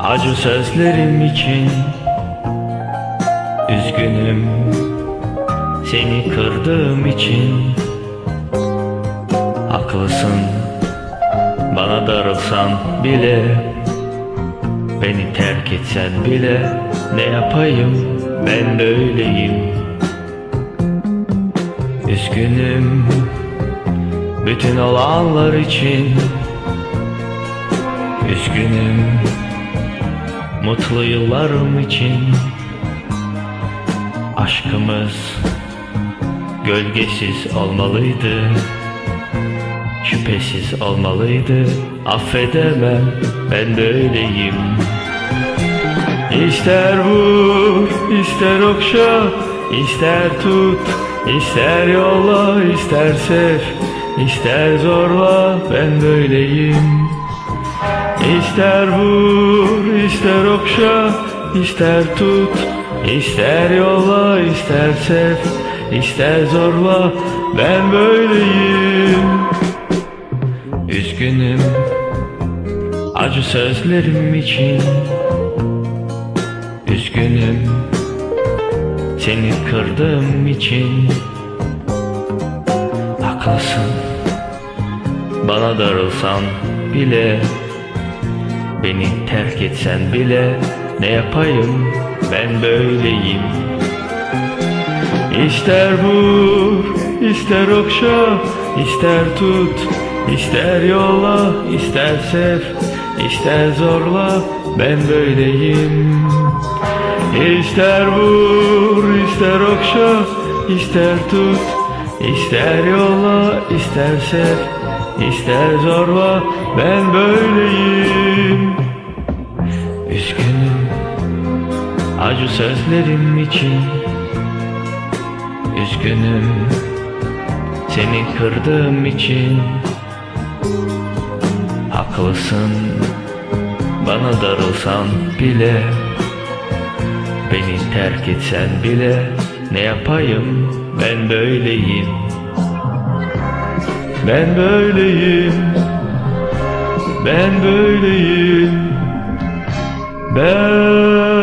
Acı sözlerim için Üzgünüm. Seni kırdığım için Haklısın. Bana darılsan bile Beni terk etsen bile Ne yapayım? Ben böyleyim Üzgünüm. Bütün olanlar için Üzgünüm. Mutlu yıllarım için Aşkımız Gölgesiz olmalıydı. Şüphesiz olmalıydı. Affedemem ben böyleyim İster vur, ister okşa, ister tut, ister yolla, ister sev, ister zorla ben böyleyim. İster vur, ister okşa, ister tut, ister yolla, ister sev, ister zorla ben böyleyim. Üzgünüm acı sözlerim için. Üzgünüm seni kırdığım için Haklısın Bana darılsan bile Beni terk etsen bile Ne yapayım ben böyleyim İster vur, ister okşa, ister tut, ister yolla, ister sev, ister zorla ben böyleyim. İster vur, ister okşa, ister tut, ister yolla, ister sev, ister zorla ben böyleyim. Üzgünüm acı sözlerim için. Üzgünüm seni kırdığım için Haklısın bana darılsan bile Beni terk etsen bile ne yapayım ben böyleyim Ben böyleyim. Ben böyleyim. Ben